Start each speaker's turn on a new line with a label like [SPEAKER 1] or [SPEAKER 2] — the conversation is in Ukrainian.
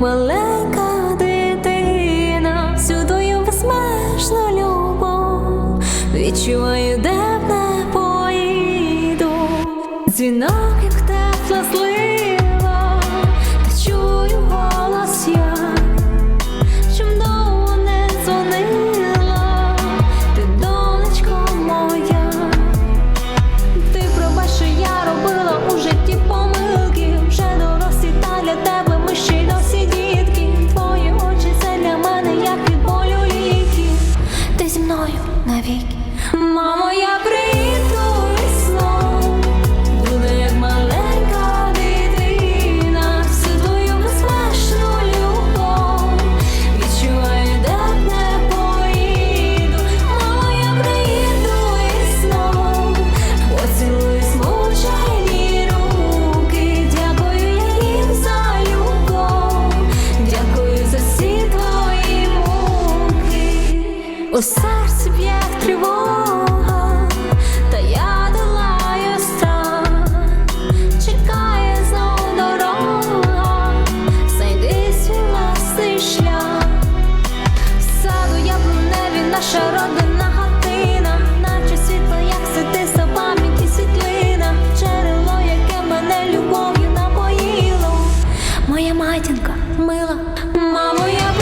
[SPEAKER 1] маленька дитина, всю твою безмежну любов, відчуваю, де навіки. Мамо, я прийду весною. Буду як маленька дитина. Всю твою безпечну любов. Відчуваю, де не поїду. Мамо, я прийду весною. Поцілуй смучені руки, дякую я за любов, дякую за всі твої муки. У серці та я долаю страх, чекає знов дорога, знайди свій власний шлях, саду я в небі, наша родина гатина, наче світло, як світиса пам'яті світлина, джерело, яке мене любов'ю напоїло, моя матінка мила, мамо я